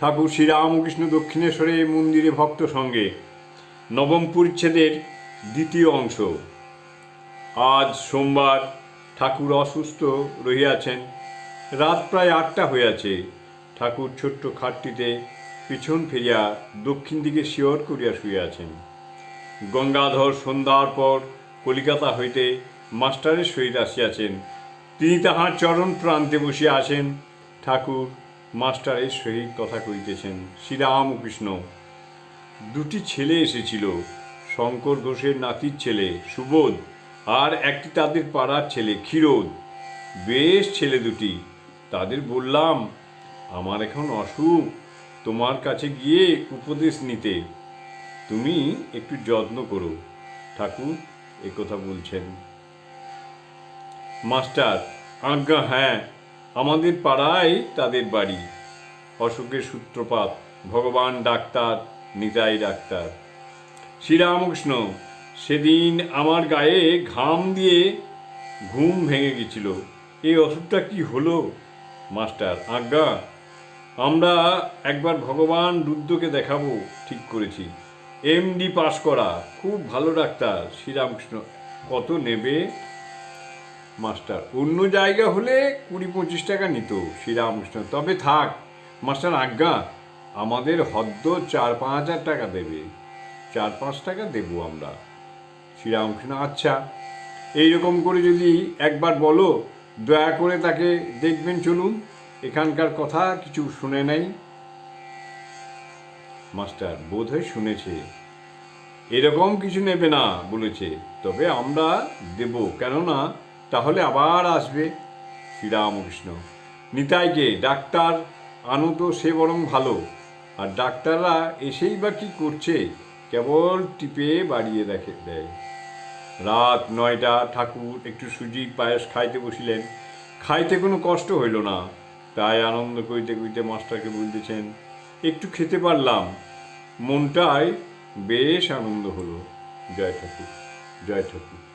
ঠাকুর শ্রীরামকৃষ্ণ দক্ষিণেশ্বরে মন্দিরে ভক্ত সঙ্গে নবম পরিচ্ছেদের দ্বিতীয় অংশ। আজ সোমবার ঠাকুর অসুস্থ রহিয়াছেন। রাত প্রায় আটটা হইয়াছে। ঠাকুর ছোট্ট খাটটিতে পিছন ফিরিয়া দক্ষিণ দিকে শিয়র করিয়া শুইয়াছেন। গঙ্গাধর সন্ধ্যার পর কলিকাতা হইতে মাস্টারের সহিত আসিয়াছেন। তিনি তাহার চরণ প্রান্তে বসিয়া আছেন ঠাকুর মাস্টারের সহিত কথা কইতেছেন শ্রীরামকৃষ্ণ, দুটি ছেলে এসেছিল, শঙ্কর ঘোষের নাতির ছেলে, সুবোধ, আর একটি তাদের পাড়ার ছেলে, ক্ষীরোদ। বেশ ছেলে দুটি। তাদের বললাম, আমার এখন অসুখ, তোমার কাছে গিয়ে উপদেশ নিতে। তুমি একটু যত্ন করো। ঠাকুর কথা বলছেন। মাস্টার, আজ্ঞা হ্যাঁ আমাদের পাড়ায় তাদের বাড়ি। অসুখের সূত্রপাত, ভগবান ডাক্তার নিতাই ডাক্তার। শ্রীরামকৃষ্ণ, সেদিন আমার গায়ে ঘাম দিয়ে ঘুম ভেঙে গেছিল। এই অসুখটা কি হলো? মাস্টার, আজ্ঞা, আমরা একবার ভগবান রুদ্রকে দেখাবো, ঠিক করেছি। এমডি পাস করা, খুব ভালো ডাক্তার, শ্রীরামকৃষ্ণ। কত নেবে? মাস্টার। অন্য জায়গা হলে কুড়ি পঁচিশ টাকা নিত শ্রীরামকৃষ্ণ। তবে থাক, মাস্টার আজ্ঞা, আমাদের হদ্দ চার পাঁচ হাজার টাকা দেবে। চার পাঁচ টাকা দেবো আমরা। শ্রীরামকৃষ্ণ আচ্ছা এইরকম করে যদি একবার বলো, দয়া করে তাকে দেখবেন, চলুন। এখানকার কথা কিছু শুনে নাই। মাস্টার, বোধহয় শুনেছে। এরকম কিছু নেবে না, বলেছে। তবে আমরা দেব। কেননা তাহলে আবার আসবে শ্রীরামকৃষ্ণ। নিতাইকে ডাক্তার আনো তো সে বরং ভালো, আর ডাক্তাররা এসেই বা কি করছে কেবল টিপে বাড়িয়ে দেখে দেয়। রাত নয়টা ঠাকুর একটু সুজি পায়েস খাইতে বসিলেন। খাইতে কোনো কষ্ট হইল না, তাই আনন্দ করিতে করিতে মাস্টারকে বলতেছেন, একটু খেতে পারলাম। মনটায় বেশ আনন্দ হলো। জয় ঠাকুর জয় ঠাকুর।